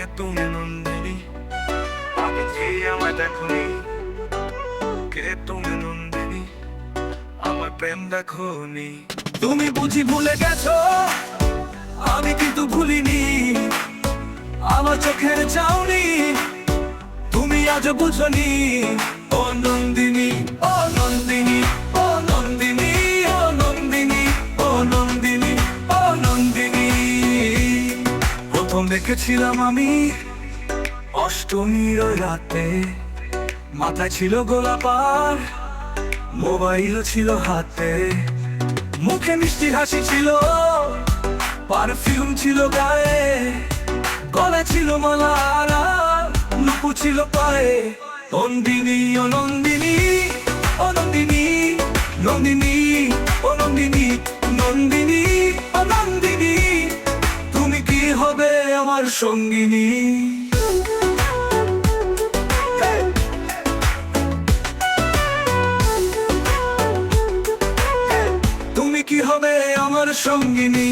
কে তুমি নন্দিনী যে আমায় কে তুমি আমার প্রেম দেখনি। তুমি বুঝি ভুলে গেছো, আমি কিন্তু ভুলিনি। আমার চোখের চাউনি, তুমি আজ বুঝনি। ও নন্দিনী প্রথম দেখেছিলাম আমি অষ্টমীর রাতে। মাথায় ছিল গোলাপার মোবাইল ছিল হাতে। মুখে মিষ্টি হাসি ছিল, পারফিউম ছিল গায়ে গলা ছিল মালা লুপু ছিল পায়ে। নন্দিনী, ও নন্দিনী ও নন্দিনী নন্দিনী, ও নন্দিনী। সঙ্গিনী। তুমি কি হবে আমার সঙ্গিনী?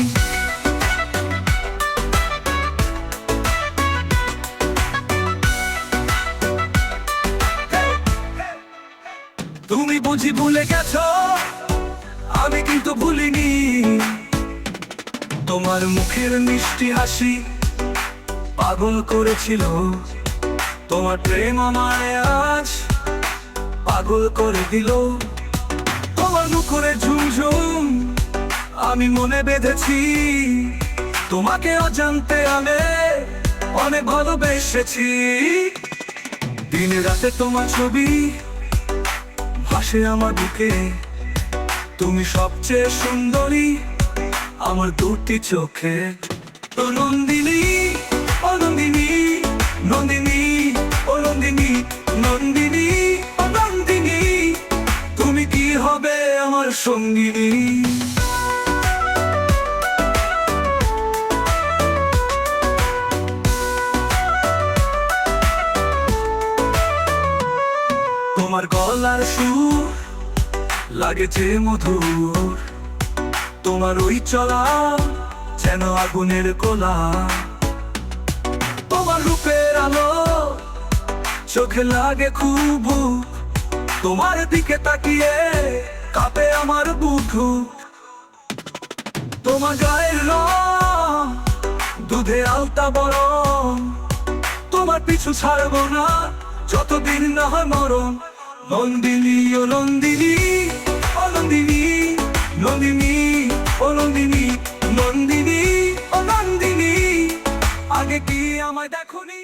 তুমি বুঝি ভুলে গেছ? আমি কিন্তু ভুলিনি। তোমার মুখের মিষ্টি হাসি পাগল করেছিল। তোমার প্রেম আমায় আজ পাগল করে দিল। তোমার মুখরে ঝুমঝুম আমি মনে বেঁধেছি। তোমাকে অজান্তে আমি অনেক ভালোবেসেছি। দিনে রাতে তোমার ছবি ভাসে আমার বুকে। তুমি সবচেয়ে সুন্দরী আমার দুটি চোখে। তো সঙ্গিনী। তোমার গলার সুর লাগে যে মধুর। তোমার ওই চলা যেন আগুনের কোলা। তোমার রূপের আলো চোখে লাগে খুব। তোমার দিকে তাকিয়ে কাঁপে আমার বুকু। তোমার গায়ের রং, দুধে আলতা বড় তোমার পিছু ছাড়বো না, যতদিন না হয় মরণ। নন্দিনী, ও নন্দিনী ও নন্দিনী নন্দিনী, ও নন্দিনী নন্দিনী, ও নন্দিনী। আগে কি আমায় দেখনি?